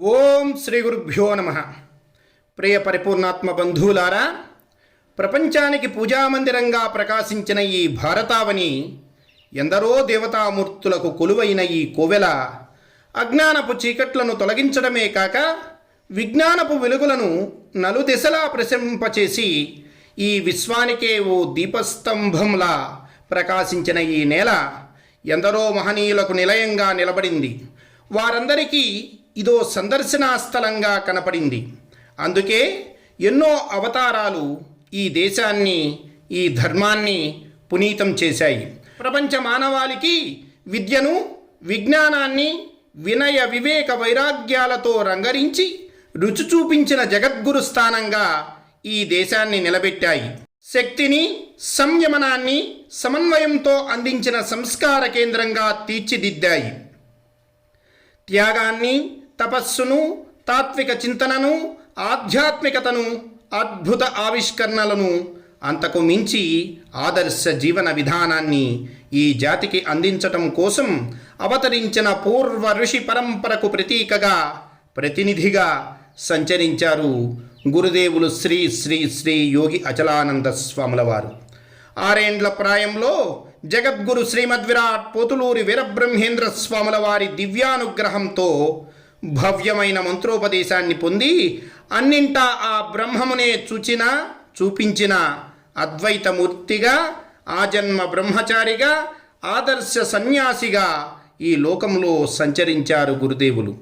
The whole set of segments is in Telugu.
ఓం శ్రీ గురుభ్యో నమ. ప్రియ పరిపూర్ణాత్మ బంధువులారా ప్రపంచానికి పూజామందిరంగా ప్రకాశించిన ఈ భారతావని ఎందరో దేవతామూర్తులకు కొలువైన ఈ కోవెల అజ్ఞానపు చీకట్లను తొలగించడమే కాక విజ్ఞానపు వెలుగులను నలుదిశలా ప్రశంపచేసి ఈ విశ్వానికే ఓ దీపస్తంభంలా ప్రకాశించిన ఈ నేల ఎందరో మహనీయులకు నిలయంగా నిలబడింది. వారందరికీ ఇదో సందర్శనా స్థలంగా కనపడింది. అందుకే ఎన్నో అవతారాలు ఈ దేశాన్ని ఈ ధర్మాన్ని పునీతం చేశాయి. ప్రపంచ మానవాళికి విద్యను విజ్ఞానాన్ని వినయ వివేక వైరాగ్యాలతో రంగరించి రుచి చూపించిన జగద్గురు స్థానంగా ఈ దేశాన్ని నిలబెట్టాయి. శక్తిని సంయమనాన్ని సమన్వయంతో అందించిన సంస్కార కేంద్రంగా తీర్చిదిద్దాయి. త్యాగాన్ని తపస్సును తాత్విక చింతనను ఆధ్యాత్మికతను అద్భుత ఆవిష్కరణలను అంతకు మించి ఆదర్శ జీవన విధానాన్ని ఈ జాతికి అందించటం కోసం అవతరించిన పూర్వ ఋషి పరంపరకు ప్రతీకగా ప్రతినిధిగా సంచరించారు గురుదేవులు శ్రీ శ్రీ శ్రీ యోగి అచలానంద స్వాముల వారు ఆరేండ్ల ప్రాయంలో జగద్గురు శ్రీమద్విరాట్ పోతులూరి వీరబ్రహ్మేంద్ర స్వాముల వారి దివ్యానుగ్రహంతో భవ్యమైన మంత్రోపదేశాన్ని పొంది అన్నింటా ఆ బ్రహ్మమునే చూచిన చూపించిన అద్వైతమూర్తిగా ఆజన్మ బ్రహ్మచారిగా ఆదర్శ సన్యాసిగా ఈ లోకంలో సంచరించారు గురుదేవులు.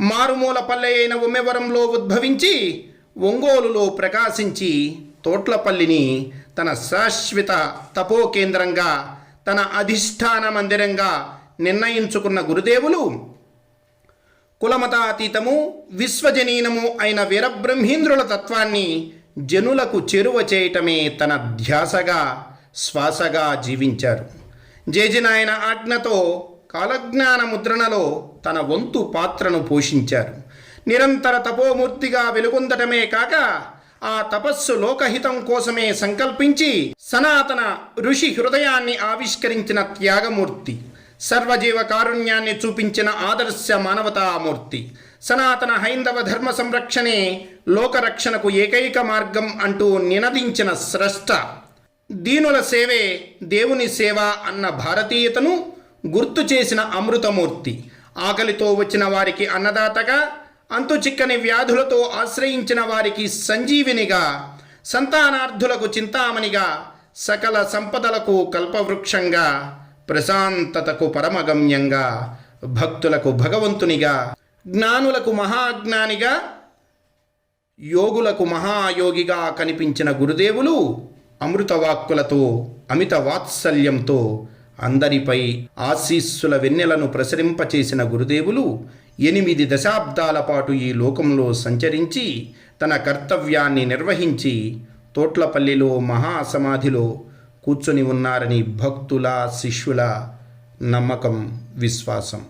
మారుమూల పల్లె అయిన ఉమ్మెవరంలో ఉద్భవించి ఒంగోలులో ప్రకాశించి తోట్లపల్లిని తన శాశ్వత తపో కేంద్రంగా తన అధిష్టాన మందిరంగా నిర్ణయించుకున్న గురుదేవులు కులమతాతీతము విశ్వజనీనము అయిన వీరబ్రహ్మీంద్రుల తత్వాన్ని జనులకు చేరువ చేయటమే తన ధ్యాసగా శ్వాసగా జీవించారు. జేజినాయన ఆజ్ఞతో కాలజ్ఞాన ముద్రణలో తన వంతు పాత్రను పోషించారు. నిరంతర తపోమూర్తిగా వెలుగొందటమే కాక ఆ తపస్సు లోకహితం కోసమే సంకల్పించి సనాతన ఋషి హృదయాన్ని ఆవిష్కరించిన త్యాగమూర్తి. సర్వజీవ కారుణ్యాన్ని చూపించిన ఆదర్శ మానవతామూర్తి. సనాతన హైందవ ధర్మ సంరక్షణే లోకరక్షణకు ఏకైక మార్గం అంటూ నినదించిన స్రష్ట. దీనుల సేవే దేవుని సేవ అన్న భారతీయతను గుర్తు చేసిన అమృతమూర్తి. ఆకలితో వచ్చిన వారికి అన్నదాతగా అంతు చిక్కని వ్యాధులతో ఆశ్రయించిన వారికి సంజీవినిగా సంతానార్థులకు చింతామణిగా సకల సంపదలకు కల్పవృక్షంగా ప్రశాంతతకు పరమగమ్యంగా భక్తులకు భగవంతునిగా జ్ఞానులకు మహాజ్ఞానిగా యోగులకు మహాయోగిగా కనిపించిన గురుదేవులు అమృతవాక్కులతో అమిత వాత్సల్యంతో అందరిపై ఆశీస్సుల వెన్నెలను ప్రసరింపచేసిన గురుదేవులు ఎనిమిది దశాబ్దాల పాటు ఈ లోకంలో సంచరించి తన కర్తవ్యాన్ని నిర్వహించి తోట్లపల్లిలో మహాసమాధిలో కూర్చొని ఉన్నారని భక్తుల శిష్యుల నమ్మకం విశ్వాసం.